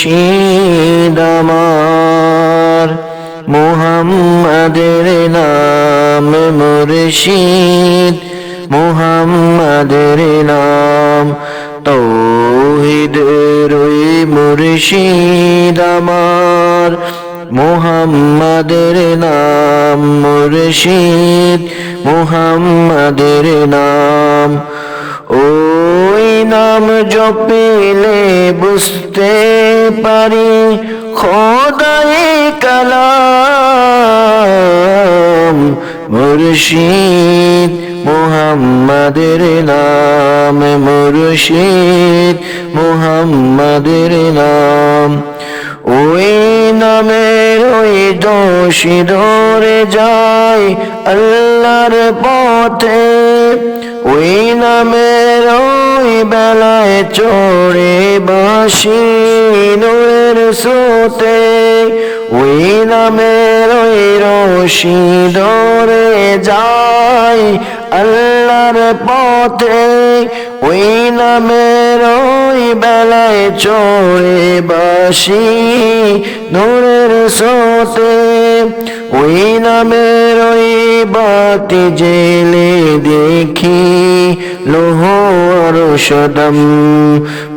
মুর্শিদ আমার, মুহাম্মাদের নাম মুর্শিদ, মুহাম্মাদের নাম তৌহিদের মুর্শিদ আমার, মুহাম্মাদের নাম মুর্শিদ, মুহাম্মাদের নাম। ওই নাম জপিলে বুঝতে পারি খোদাই কালাম, মুর্শিদ মুহাম্মাদের নাম, মুর্শিদ মুহাম্মাদের নাম। ওই নামের ওই দোষী ধরে যায় আল্লাহর পথে। ওই নামের ওই বেলায় চড়ে বাসি নূরের সোতে ওই নামের ওই রশি ধরে যায় আল্লাহর পথে, ওই নামের ওই বেলায় চড়ে বাসি নূরের সোতে ওই নামের ওই বাতি জেলে দেখি লোহ আর সদম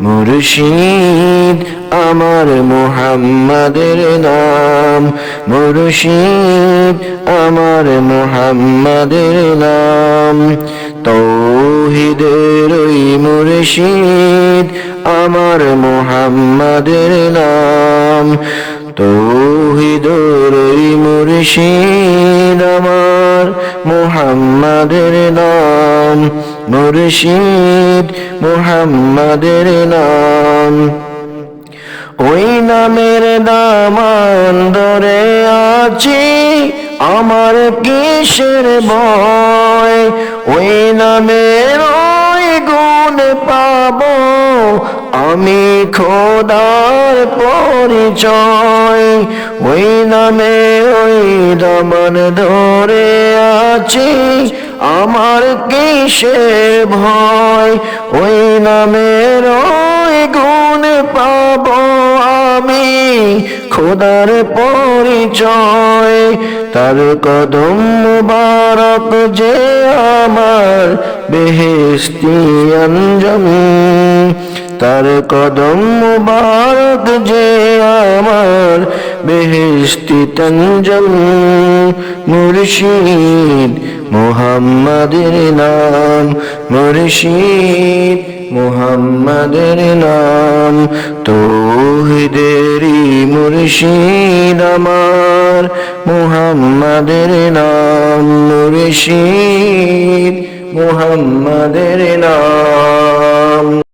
মুর্শিদ আমার মুহাম্মাদের নাম। মুর্শিদ আমার মুহাম্মাদের নাম। তৌহিদের মুর্শিদ আমার মুহাম্মাদের নাম। তৌহিদের মুর্শিদ আমার মুহাম্মাদের নাম, মুর্শিদ মুহাম্মাদের নাম। ওই নামের দামান ধরে আছি আমার কিসের ভয়? ওই নামের ওই গুণ পাবো আমি খোদার পরিচয়। ওই নামে দামান ধরে আছি, আমার কিসের ভয়? ওই নামের ওই গুণ পাবো আমি, খোদার পরিচয়। তার কদম মুবারক যে আমার বেহেস্তি অঞ্জম তার কদম মুবারক যে আমার বেহেস্তি তঞ্জম মুর্শিদ মুহাম্মাদের নাম, মুর্শিদ মুহাম্মাদের নাম। তৌহিদেরই মুর্শিদ আমার, মুহাম্মাদের নাম, মুর্শিদ মুহাম্মাদের নাম।